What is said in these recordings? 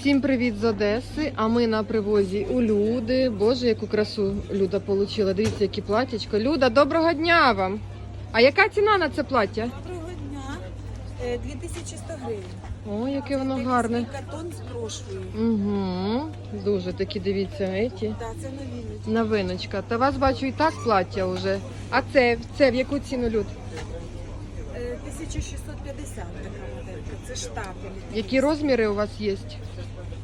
Всім привіт з Одеси. А ми на привозі у Люди. Боже, яку красу Люда отримала. Дивіться, які платячко. Люда, доброго дня вам. А яка ціна на це плаття? Доброго дня. Е, 2100 гривень. О, яке воно гарне. Картон з прошлої. Угу. Дуже такі, дивіться, еті. Так, це новиночка. Новиночка. Та вас бачу і так плаття вже. А це, це в яку ціну люд? Е, 1650 така моделька. Це штапель. Які розміри у вас є?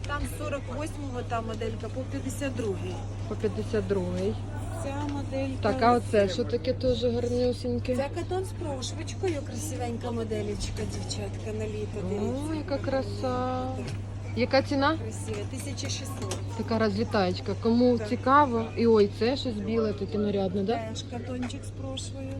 Там 48-го та моделька по 52-й. По 52 Ця моделька. Так, а оце що таке теж гарнюсіньке? Це катон з прошвичкою. Красивенька моделечка, дівчатка, на літо. О, Дивіться. яка краса. Яка ціна? Красива. 1600. Така розлітаєчка. Кому Так. цікаво. І ой, це щось біле, таке нарядне, да? Теж катончик з прошлою.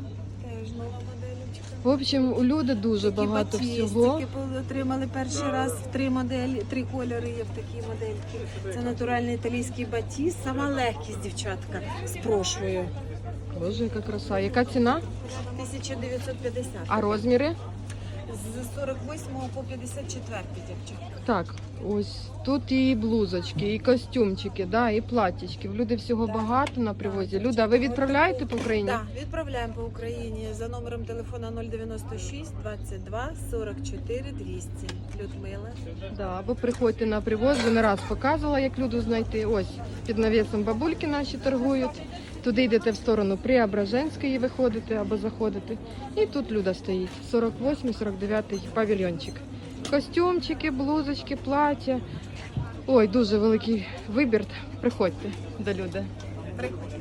Теж нова моделька. В общем, у люди дуже Такі багато батістики всього. отримали перший раз в три моделі, три кольори є в такій модельці. Це натуральний італійський батіс, сама легкість, дівчатка, з прошлою. Боже, яка краса. Яка ціна? 1950. А розміри? З 48 по 54, дівчатка. Так, ось тут і блузочки, і костюмчики, да, і платтячки. Люди всього багато на привозі. Люда, а ви відправляєте по Україні? Так, відправляємо по Україні за номером телефона 096 22 44 200. Людмила. Да, або приходьте на привоз, вже не раз показувала, як люду знайти. Ось під навісом бабульки наші торгують. Туди йдете в сторону Преображенської, виходите або заходите. І тут люда стоїть. 48-49 павільйончик. Костюмчики, блузочки, плаття. Ой, дуже великий вибір. Приходьте до люди. Приходьте.